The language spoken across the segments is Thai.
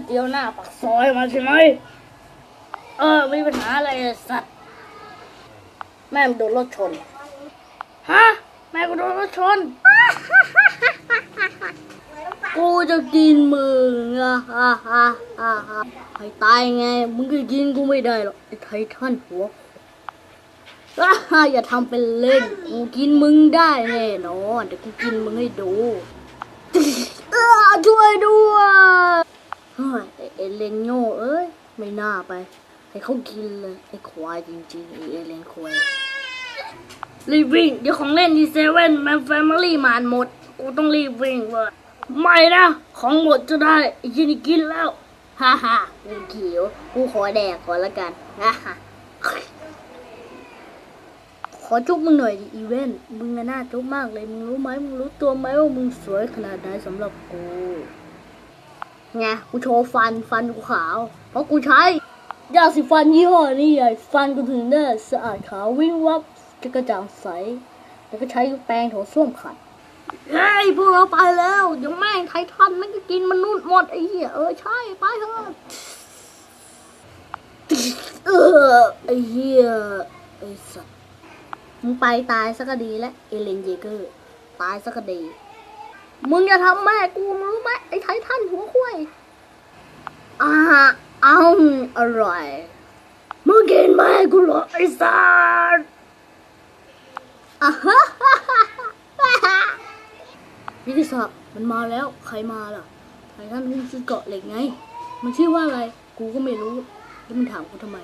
วยเตี๋ยวหน้าปากซอยมาใช่ไหม เออไม่มีปัญหาอะไรเลยสัตว์ แม่มงโดนรถชน ฮะ แม่กูโดนรถชน กูจะกินมึงอะฮ่าฮ่าฮ่าฮ่าให้ตายไง มึงก็กินกูไม่ได้หรอกไอ้ไททันหัวอ่าฮ่าอย่าทำเป็นเล่น กูกินมึงได้แน่นอนเดี๋ยวกูกินมึงให้ดูเออช่วยด้วยเฮ้ยไอ้ เอเลนโง่เอ้ย ไม่น่าไป ให้เขากินเลยไอ้ควายจริงๆไอ้เอเลนควายรีบวิ่งเดี๋ยวของเล่นที่เซเว่นแมนแฟมิลี่มานหมดกูต้องรีบวิ่งเว้ยไม่นะ ของหมดจะได้ไอ้ยินกินแล้วฮ่าฮ่ากูขียวกูขอแดกก่อนละกันฮ่าฮ่าขอจุ๊บมึงหน่อยดิอีเวนต์มึงน่ะน่าจุ๊บมากเลย มึงรู้ไหมมึงรู้ตัวไหมว่ามึงสวยขนาดไหนสำหรับกู ไงกูโชว์ฟันฟันกูขาว เพราะกูใช้ยาสีฟันยี่ห้อนี้ใหญ่ฟันกูถึงได้สะอาดขาววิ่งวับจะกระจ่างใส แล้วก็ใช้แปรงโถส้วมขัดเฮ้ยพวกเราไปแล้วเดี๋ยวแม่งไททันแม่งก็กินมนุษย์หมดไอ้เหี้ยเออใช่ไปเถอะเออไอ้เหี้ยไอ้สัสมึงไปตายสักก็ดีแล้วเอเลนเยเกอร์ ตายสักก็ดี มึงอย่าทำแม่กูมึงรู้ไหมไอ้ไททันหัวควายอ่าเอาอร่อยมึงกินแม่กูหรอไอ้สัสอะฮะวิทยาศาสตร์มันมาแล้วใครมาล่ะไททันหุ้นชื่อเกาะเหล็กไง มันชื่อว่าอะไร กูก็ไม่รู้ แล้วมันถามกูทำไม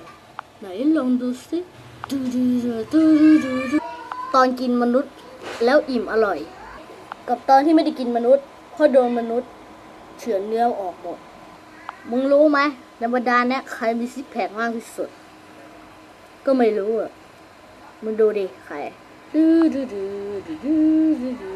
ไหนลองดูสิดูดูดูดูดูตอนกินมนุษย์แล้วอิ่มอร่อย กับตอนที่ไม่ได้กินมนุษย์เพราะโดนมนุษย์เฉือนเนื้อออกหมด มึงรู้ไหมในบรรดาเนี้ยใครมีซิปแพคมากที่สุด ก็ไม่รู้อะ มึงดูดิ ใคร